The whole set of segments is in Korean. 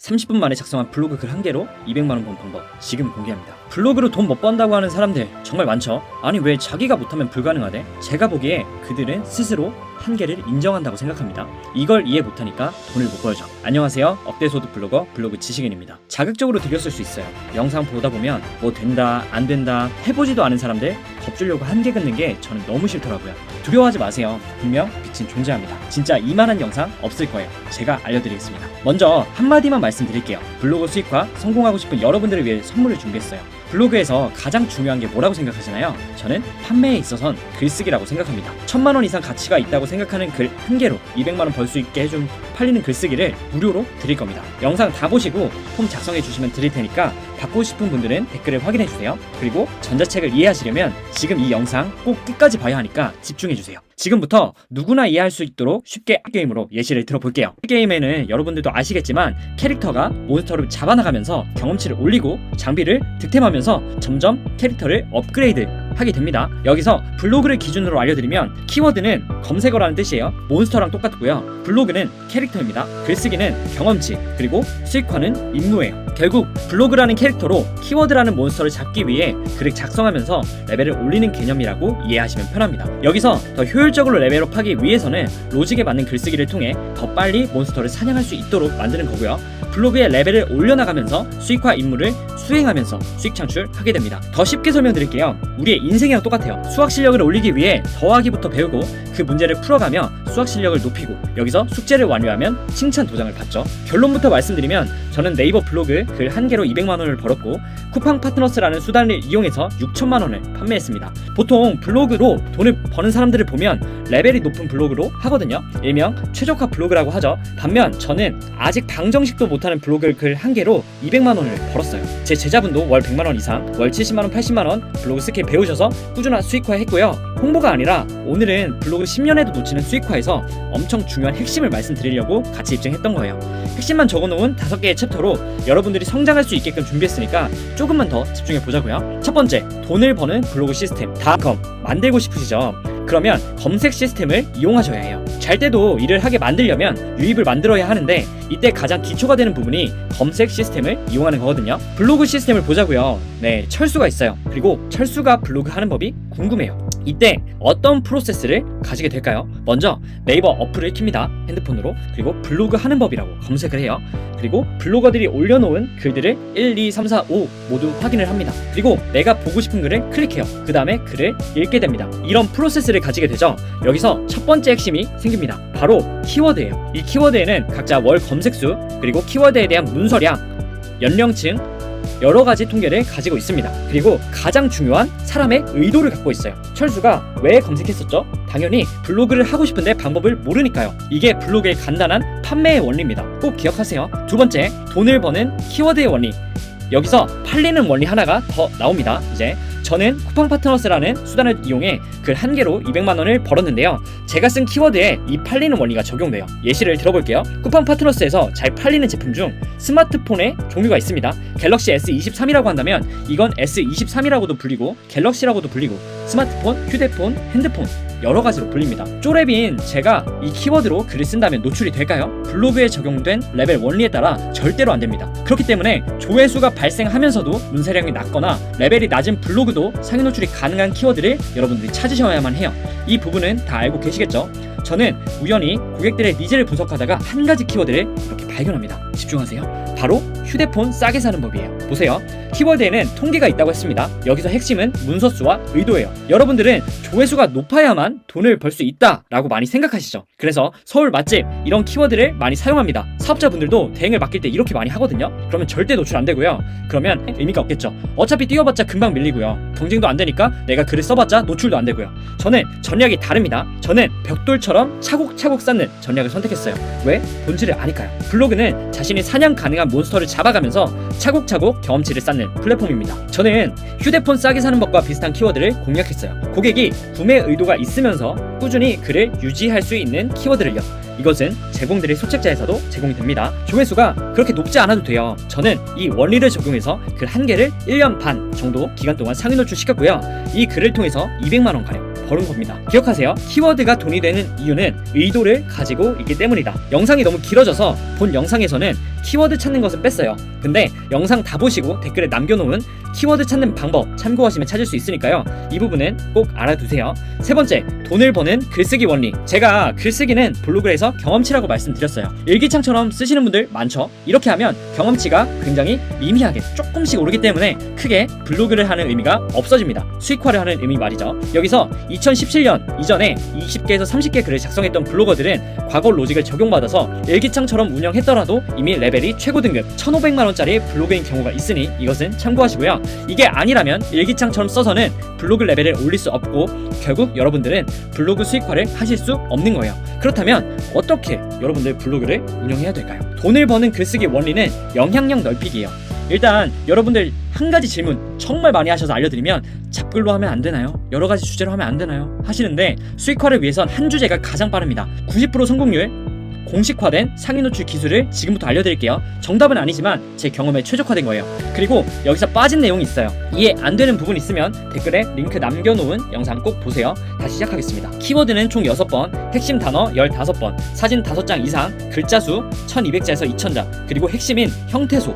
30분 만에 작성한 블로그 글 한 개로 200만원 번 방법 지금 공개합니다. 블로그로 돈 못 번다고 하는 사람들 정말 많죠? 아니 왜 자기가 못하면 불가능하대? 제가 보기에 그들은 스스로 한계를 인정한다고 생각합니다. 이걸 이해 못하니까 돈을 못 벌죠. 안녕하세요. 억대소득 블로거 블로그 지식인입니다. 자극적으로 들렸을 수 있어요. 영상 보다 보면 뭐 된다, 안 된다, 해보지도 않은 사람들 겁주려고 한계 긋는 게 저는 너무 싫더라고요. 두려워하지 마세요. 분명 빛은 존재합니다. 진짜 이만한 영상 없을 거예요. 제가 알려드리겠습니다. 먼저 한마디만 말씀드릴게요. 블로그 수익화 성공하고 싶은 여러분들을 위해 선물을 준비했어요. 블로그에서 가장 중요한 게 뭐라고 생각하시나요? 저는 판매에 있어선 글쓰기라고 생각합니다. 천만 원 이상 가치가 있다고 생각하는 글 한 개로 200만 원 벌 수 있게 해준 팔리는 글쓰기를 무료로 드릴 겁니다. 영상 다 보시고 폼 작성해 주시면 드릴 테니까 받고 싶은 분들은 댓글을 확인해 주세요. 그리고 전자책을 이해하시려면 지금 이 영상 꼭 끝까지 봐야 하니까 집중해 주세요. 지금부터 누구나 이해할 수 있도록 쉽게 게임으로 예시를 들어볼게요. 게임에는 여러분들도 아시겠지만 캐릭터가 몬스터를 잡아나가면서 경험치를 올리고 장비를 득템하면서 점점 캐릭터를 업그레이드 하게 됩니다. 여기서 블로그를 기준으로 알려드리면 키워드는 검색어라는 뜻이에요. 몬스터랑 똑같고요. 블로그는 캐릭터입니다. 글쓰기는 경험치 그리고 수익화는 임무예요. 결국 블로그라는 캐릭터로 키워드라는 몬스터를 잡기 위해 글을 작성하면서 레벨을 올리는 개념이라고 이해하시면 편합니다. 여기서 더 효율적으로 레벨업하기 위해서는 로직에 맞는 글쓰기를 통해 더 빨리 몬스터를 사냥할 수 있도록 만드는 거고요. 블로그의 레벨을 올려나가면서 수익화 임무를 수행하면서 수익 창출하게 됩니다. 더 쉽게 설명드릴게요. 우리의 인생이랑 똑같아요. 수학 실력을 올리기 위해 더하기부터 배우고 그 문제를 풀어가며 수학 실력을 높이고 여기서 숙제를 완료하면 칭찬 도장을 받죠. 결론부터 말씀드리면 저는 네이버 블로그 글 한 개로 200만 원을 벌었고 쿠팡 파트너스라는 수단을 이용해서 6천만 원을 판매했습니다. 보통 블로그로 돈을 버는 사람들을 보면 레벨이 높은 블로그로 하거든요. 일명 최적화 블로그라고 하죠. 반면 저는 아직 방정식도 못하는 블로그 글 한 개로 200만 원을 벌었어요. 제 제자분도 월 100만 원 이상, 월 70만 원, 80만 원 블로그 스킬 배우셔서 꾸준한 수익화 했고요. 홍보가 아니라 오늘은 블로그 10년에도 놓치는 수익화에서 엄청 중요한 핵심을 말씀드리려고 같이 입증했던 거예요. 핵심만 적어놓은 다섯 개의 챕터로 여러분들이 성장할 수 있게끔 준비했으니까 조금만 더 집중해 보자고요. 첫 번째, 돈을 버는 블로그 시스템 다컴 만들고 싶으시죠? 그러면 검색 시스템을 이용하셔야 해요. 잘 때도 일을 하게 만들려면 유입을 만들어야 하는데 이때 가장 기초가 되는 부분이 검색 시스템을 이용하는 거거든요. 블로그 시스템을 보자고요. 네, 철수가 있어요. 그리고 철수가 블로그 하는 법이 궁금해요. 이때 어떤 프로세스를 가지게 될까요? 먼저 네이버 어플을 킵니다. 핸드폰으로. 그리고 블로그 하는 법이라고 검색을 해요. 그리고 블로거들이 올려놓은 글들을 1, 2, 3, 4, 5 모두 확인을 합니다. 그리고 내가 보고 싶은 글을 클릭해요. 그 다음에 글을 읽게 됩니다. 이런 프로세스를 가지게 되죠. 여기서 첫 번째 핵심이 생깁니다. 바로 키워드예요. 이 키워드에는 각자 월 검색수, 그리고 키워드에 대한 문서량, 연령층, 여러 가지 통계를 가지고 있습니다. 그리고 가장 중요한 사람의 의도를 갖고 있어요. 철수가 왜 검색했었죠? 당연히 블로그를 하고 싶은데 방법을 모르니까요. 이게 블로그의 간단한 판매의 원리입니다. 꼭 기억하세요. 두 번째, 돈을 버는 키워드의 원리. 여기서 팔리는 원리 하나가 더 나옵니다. 이제 저는 쿠팡 파트너스라는 수단을 이용해 글 한 개로 200만 원을 벌었는데요. 제가 쓴 키워드에 이 팔리는 원리가 적용돼요. 예시를 들어볼게요. 쿠팡 파트너스에서 잘 팔리는 제품 중 스마트폰의 종류가 있습니다. 갤럭시 S23이라고 한다면 이건 S23이라고도 불리고 갤럭시라고도 불리고 스마트폰, 휴대폰, 핸드폰 여러 가지로 불립니다. 쪼레빈 제가 이 키워드로 글을 쓴다면 노출이 될까요? 블로그에 적용된 레벨 원리에 따라 절대로 안 됩니다. 그렇기 때문에 조회수가 발생하면서도 문세량이 낮거나 레벨이 낮은 블로그도 상위 노출이 가능한 키워드를 여러분들이 찾으셔야만 해요. 이 부분은 다 알고 계시겠죠? 저는 우연히 고객들의 니즈를 분석하다가 한 가지 키워드를 이렇게 발견합니다. 집중하세요. 바로 휴대폰 싸게 사는 법이에요. 보세요. 키워드에는 통계가 있다고 했습니다. 여기서 핵심은 문서수와 의도예요. 여러분들은 조회수가 높아야만 돈을 벌 수 있다라고 많이 생각하시죠. 그래서 서울 맛집 이런 키워드를 많이 사용합니다. 사업자분들도 대행을 맡길 때 이렇게 많이 하거든요. 그러면 절대 노출 안 되고요. 그러면 의미가 없겠죠. 어차피 뛰어봤자 금방 밀리고요. 경쟁도 안 되니까 내가 글을 써봤자 노출도 안 되고요. 저는 전략이 다릅니다. 저는 벽돌처럼 차곡차곡 쌓는 전략을 선택했어요. 왜? 본질을 아니까요. 블로그는 자신이 사냥 가능한 몬스터를 잡아가면서 차곡차곡 경험치를 쌓는 플랫폼입니다. 저는 휴대폰 싸게 사는 법과 비슷한 키워드를 공략했어요. 고객이 구매 의도가 있으면서 꾸준히 글을 유지할 수 있는 키워드를요. 이것은 제공드릴 소책자에서도 제공이 됩니다. 조회수가 그렇게 높지 않아도 돼요. 저는 이 원리를 적용해서 글 한 개를 1년 반 정도 기간 동안 상위 노출 시켰고요. 이 글을 통해서 200만 원 가량 버는 겁니다. 기억하세요. 키워드가 돈이 되는 이유는 의도를 가지고 있기 때문이다. 영상이 너무 길어져서 본 영상에서는 키워드 찾는 것은 뺐어요. 근데 영상 다 보시고 댓글에 남겨놓은 키워드 찾는 방법 참고하시면 찾을 수 있으니까요. 이 부분은 꼭 알아두세요. 세 번째, 돈을 버는 글쓰기 원리. 제가 글쓰기는 블로그에서 경험치라고 말씀드렸어요. 일기창처럼 쓰시는 분들 많죠? 이렇게 하면 경험치가 굉장히 미미하게 조금씩 오르기 때문에 크게 블로그를 하는 의미가 없어집니다. 수익화를 하는 의미 말이죠. 여기서 2017년 이전에 20개에서 30개 글을 작성했던 블로거들은 과거 로직을 적용받아서 일기창처럼 운영했더라도 이미 레벨이 최고 등급 1,500만 원짜리 블로그인 경우가 있으니 이것은 참고하시고요. 이게 아니라면 일기창처럼 써서는 블로그 레벨을 올릴 수 없고 결국 여러분들은 블로그 수익화를 하실 수 없는 거예요. 그렇다면 어떻게 여러분들 블로그를 운영해야 될까요? 돈을 버는 글쓰기 원리는 영향력 넓히기예요. 일단 여러분들 한 가지 질문 정말 많이 하셔서 알려드리면 잡글로 하면 안 되나요? 여러 가지 주제로 하면 안 되나요? 하시는데 수익화를 위해선 한 주제가 가장 빠릅니다. 90% 성공률 공식화된 상위 노출 기술을 지금부터 알려드릴게요. 정답은 아니지만 제 경험에 최적화된 거예요. 그리고 여기서 빠진 내용이 있어요. 이해 안 되는 부분 있으면 댓글에 링크 남겨놓은 영상 꼭 보세요. 다시 시작하겠습니다. 키워드는 총 6번, 핵심 단어 15번, 사진 5장 이상, 글자 수 1200자에서 2000자, 그리고 핵심인 형태소,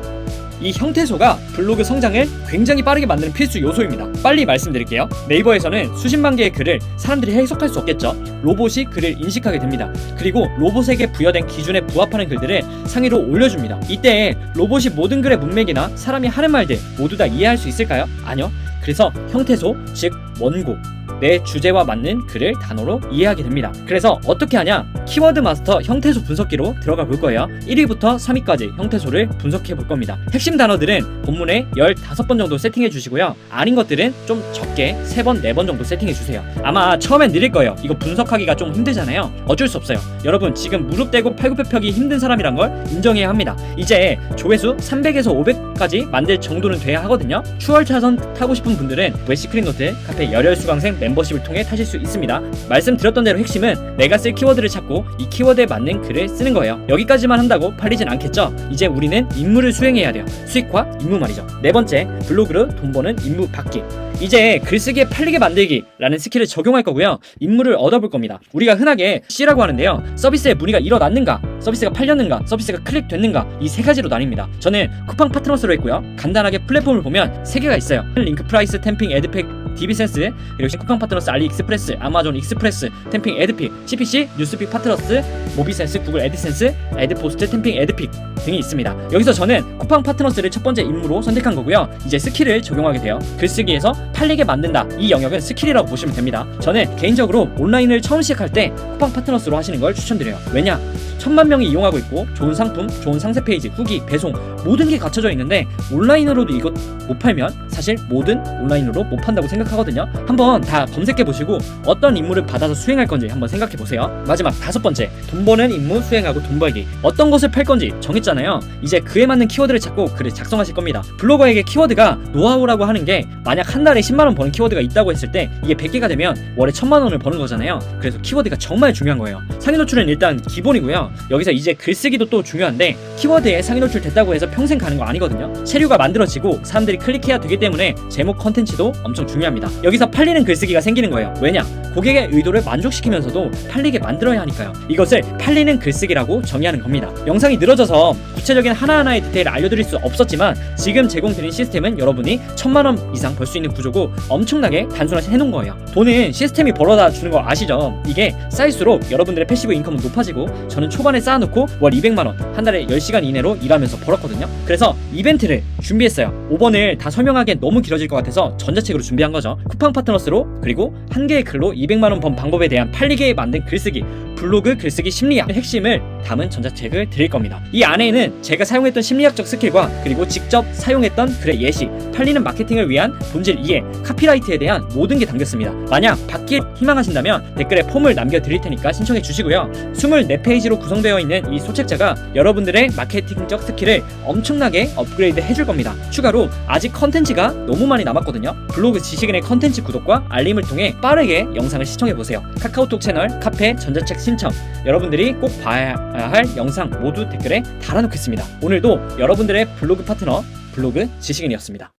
이 형태소가 블로그 성장을 굉장히 빠르게 만드는 필수 요소입니다. 빨리 말씀드릴게요. 네이버에서는 수십만 개의 글을 사람들이 해석할 수 없겠죠. 로봇이 글을 인식하게 됩니다. 그리고 로봇에게 부여된 기준에 부합하는 글들을 상위로 올려줍니다. 이때 로봇이 모든 글의 문맥이나 사람이 하는 말들 모두 다 이해할 수 있을까요? 아니요. 그래서 형태소, 즉 원고, 내 주제와 맞는 글을 단어로 이해하게 됩니다. 그래서 어떻게 하냐? 키워드 마스터 형태소 분석기로 들어가 볼 거예요. 1위부터 3위까지 형태소를 분석해 볼 겁니다. 핵심 단어들은 본문에 15번 정도 세팅해 주시고요. 아닌 것들은 좀 적게 3번, 4번 정도 세팅해 주세요. 아마 처음엔 느릴 거예요. 이거 분석하기가 좀 힘들잖아요. 어쩔 수 없어요. 여러분 지금 무릎 대고 팔굽혀펴기 힘든 사람이란 걸 인정해야 합니다. 이제 조회수 300에서 500까지 만들 정도는 돼야 하거든요. 추월차선 타고 싶은 분들은 웨시크린 노트 카페 열혈 수강생 멤버십을 통해 타실 수 있습니다. 말씀드렸던 대로 핵심은 내가 쓸 키워드를 찾고 이 키워드에 맞는 글을 쓰는 거예요. 여기까지만 한다고 팔리진 않겠죠? 이제 우리는 임무를 수행해야 돼요. 수익화 임무 말이죠. 네 번째, 블로그로 돈 버는 임무 받기. 이제 글쓰기에 팔리게 만들기라는 스킬을 적용할 거고요. 임무를 얻어볼 겁니다. 우리가 흔하게 C라고 하는데요. 서비스에 문의가 일어났는가, 서비스가 팔렸는가, 서비스가 클릭됐는가 이 세 가지로 나뉩니다. 저는 쿠팡 파트너스로 했고요. 간단하게 플랫폼을 보면 세 개가 있어요. 링크 프라이스, 템핑, 에드팩, 디비센스, 그리고 쿠팡 파트너스, 알리익스프레스, 아마존 익스프레스, 템핑, 에드픽, CPC, 뉴스픽 파트너스, 모비센스, 구글 에드센스, 에드포스트, 템핑, 에드픽 등이 있습니다. 여기서 저는 쿠팡 파트너스를 첫 번째 임무로 선택한 거고요. 이제 스킬을 적용하게 돼요. 글쓰기에서 팔리게 만든다. 이 영역은 스킬이라고 보시면 됩니다. 저는 개인적으로 온라인을 처음 시작할 때 쿠팡 파트너스로 하시는 걸 추천드려요. 왜냐? 천만 명이 이용하고 있고 좋은 상품, 좋은 상세 페이지, 후기, 배송 모든 게 갖춰져 있는데 온라인으로도 이것 못 팔면 사실 모든 온라인으로 못 판다고 생각하거든요. 한번 다 검색해 보시고 어떤 임무를 받아서 수행할 건지 한번 생각해 보세요. 마지막 다섯 번째, 돈 버는 임무 수행하고 돈 벌기. 어떤 것을 팔 건지 정했잖아요. 이제 그에 맞는 키워드를 찾고 글을 작성하실 겁니다. 블로거에게 키워드가 노하우라고 하는 게 만약 한 달에 10만 원 버는 키워드가 있다고 했을 때 이게 100개가 되면 월에 1000만 원을 버는 거잖아요. 그래서 키워드가 정말 중요한 거예요. 상위 노출은 일단 기본이고요. 여기서 이제 글쓰기도 또 중요한데 키워드에 상위 노출 됐다고 해서 평생 가는 거 아니거든요. 체류가 만들어지고 사람들이 클릭해야 되기 때문에 제목 컨텐츠도 엄청 중요합니다. 여기서 팔리는 글쓰기가 생기는 거예요. 왜냐? 고객의 의도를 만족시키면서도 팔리게 만들어야 하니까요. 이것을 팔리는 글쓰기라고 정의하는 겁니다. 영상이 늘어져서 구체적인 하나하나의 디테일을 알려드릴 수 없었지만 지금 제공드린 시스템은 여러분이 천만 원 이상 벌 수 있는 구조고 엄청나게 단순화해 놓은 거예요. 돈은 시스템이 벌어다 주는 거 아시죠? 이게 쌓일수록 여러분들의 패시브 인컴은 높아지고 저는 초반에 쌓아놓고 월 200만 원 한 달에 10시간 이내로 일하면서 벌었거든요. 그래서 이벤트를 준비했어요. 5번을 다 설명하 너무 길어질 것 같아서 전자책으로 준비한 거죠. 쿠팡 파트너스로 그리고 한 개의 글로 200만 원 번 방법에 대한 팔리게 만든 글쓰기 블로그 글쓰기 심리학 핵심을 담은 전자책을 드릴 겁니다. 이 안에는 제가 사용했던 심리학적 스킬과 그리고 직접 사용했던 글의 예시, 팔리는 마케팅을 위한 본질 이해, 카피라이트에 대한 모든 게 담겼습니다. 만약 받길 희망하신다면 댓글에 폼을 남겨드릴 테니까 신청해 주시고요. 24페이지로 구성되어 있는 이 소책자가 여러분들의 마케팅적 스킬을 엄청나게 업그레이드 해줄 겁니다. 추가로 아직 컨텐츠가 너무 많이 남았거든요. 블로그 지식인의 컨텐츠 구독과 알림을 통해 빠르게 영상을 시청해 보세요. 카카오톡 채널, 카페, 전자책 신청 여러분들이 꼭 봐야 할 영상 모두 댓글에 달아놓겠습니다. 오늘도 여러분들의 블로그 파트너 블로그 지식인이었습니다.